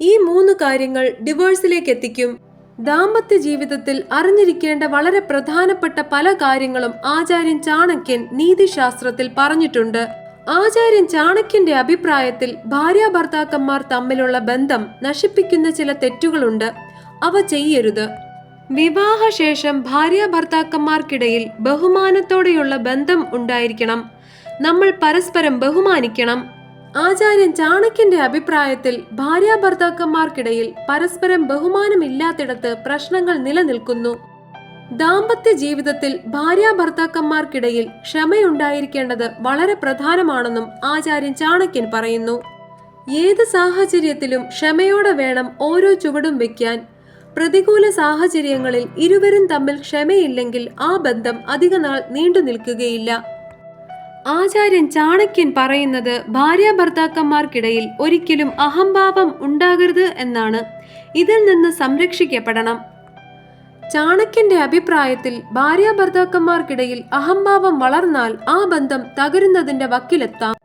ഈ മൂന്ന് കാര്യങ്ങൾ ഡിവോഴ്സിലേക്ക് എത്തിക്കും. ദാമ്പത്യ ജീവിതത്തിൽ അറിഞ്ഞിരിക്കേണ്ട വളരെ പ്രധാനപ്പെട്ട പല കാര്യങ്ങളും ആചാര്യൻ ചാണക്യൻ നീതിശാസ്ത്രത്തിൽ പറഞ്ഞിട്ടുണ്ട്. ആചാര്യൻ ചാണക്യന്റെ അഭിപ്രായത്തിൽ ഭാര്യ ഭർത്താക്കന്മാർ തമ്മിലുള്ള ബന്ധം നശിപ്പിക്കുന്ന ചില തെറ്റുകളുണ്ട്. അവ ചെയ്യരുത്. വിവാഹശേഷം ഭാര്യ ഭർത്താക്കന്മാർക്കിടയിൽ ബഹുമാനത്തോടെയുള്ള ബന്ധം ഉണ്ടായിരിക്കണം. നമ്മൾ പരസ്പരം ബഹുമാനിക്കണം. ആചാര്യൻ ചാണക്യന്റെ അഭിപ്രായത്തിൽ ഭാര്യാഭർത്താക്കന്മാർക്കിടയിൽ പരസ്പരം ബഹുമാനമില്ലാത്തിടത്ത് പ്രശ്നങ്ങൾ നിലനിൽക്കുന്നു. ദാമ്പത്യ ജീവിതത്തിൽ ഭാര്യാഭർത്താക്കന്മാർക്കിടയിൽ ക്ഷമയുണ്ടായിരിക്കേണ്ടത് വളരെ പ്രധാനമാണെന്നും ആചാര്യൻ ചാണക്യൻ പറയുന്നു. ഏത് സാഹചര്യത്തിലും ക്ഷമയോടെ വേണം ഓരോ ചുവടും വെക്കാൻ. പ്രതികൂല സാഹചര്യങ്ങളിൽ ഇരുവരും തമ്മിൽ ക്ഷമയില്ലെങ്കിൽ ആ ബന്ധം അധികനാൾ നീണ്ടു നിൽക്കുകയില്ല ആചാര്യൻ ചാണക്യൻ പറയുന്നത് ഭാര്യ ഭർത്താക്കന്മാർക്കിടയിൽ ഒരിക്കലും അഹംഭാവം ഉണ്ടാകരുത് എന്നാണ്. ഇതിൽ നിന്ന് സംരക്ഷിക്കപ്പെടണം. ചാണക്യന്റെ അഭിപ്രായത്തിൽ ഭാര്യ ഭർത്താക്കന്മാർക്കിടയിൽ അഹംഭാവം വളർന്നാൽ ആ ബന്ധം തകരുന്നതിന്റെ വക്കിലെത്താം.